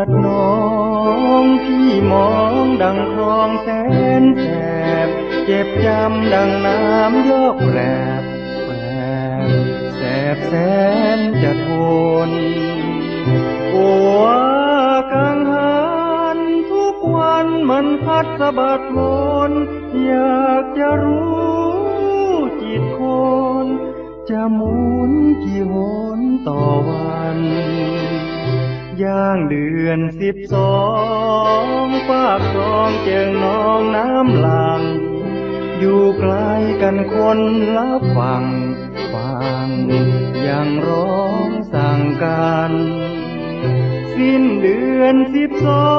รักน้องพี่มองดังคลองแสนแสบเจ็บจำดังน้ำยอกแกรบแสบแสบแสนจะทนโอ้กังหันทุกวันมันพัดสะบัดวนอยากจะรู้จิตคนจะหมุนกี่หนต่อวัน ย่างเดือนสิบสองปากคลองเจิงน้องน้ำหลัง อยู่ไกลกันคนละฝั่งฟังยังร้องสั่งกันสิ้นเดือนสิบสอ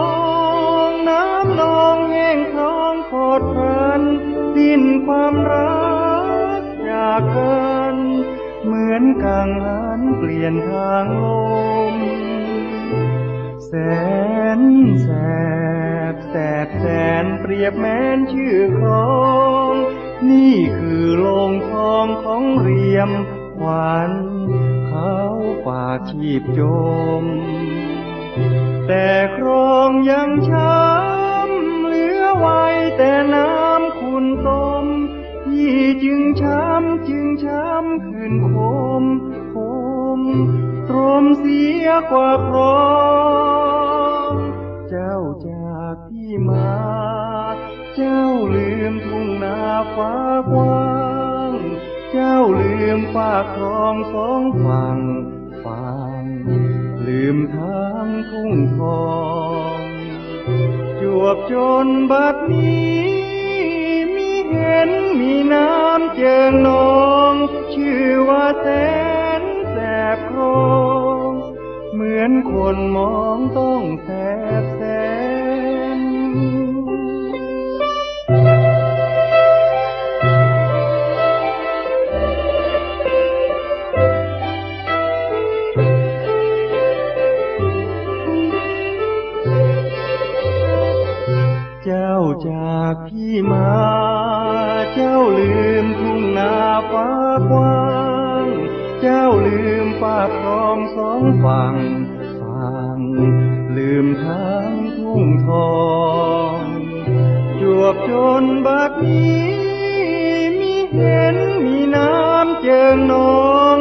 งน้ำนองแห้งคลองโคตรพันสิ้นความรักจากกันเหมือนกังหันเปลี่ยนทางลม แสนแสบแสบแสนเปรียบแม้นชื่อครอง นี่คือโลงทองของเรียมขวัญเขาฝากชีพจม แต่ครองยังช้ำเหลือไว้แต่น้ำคุณต้มพี่จึงช้ำจึงช้ำคืนคมคมตรมเสียกว่าครอง มา เจ้าลืมทุ่งนาฟ้ากว้าง เจ้าลืมฝากคลองสองฝั่งฟังลืมทางทุ่งทองจวบจนบัดนี้ มีเห็นมีน้ำเจิงนอง ชื่อว่าแสนแสบโครงเหมือนคนมองต้องแสบแส จ้าจากพี่มา เจ้าลืมทุ่งนาฟ้ากว้าง เจ้าลืมฝากคลองสองฝั่งฝั่งลืมทางทุ่งทองจวบจนบัดนี้ มีเห็นมีน้ำเจิงนอง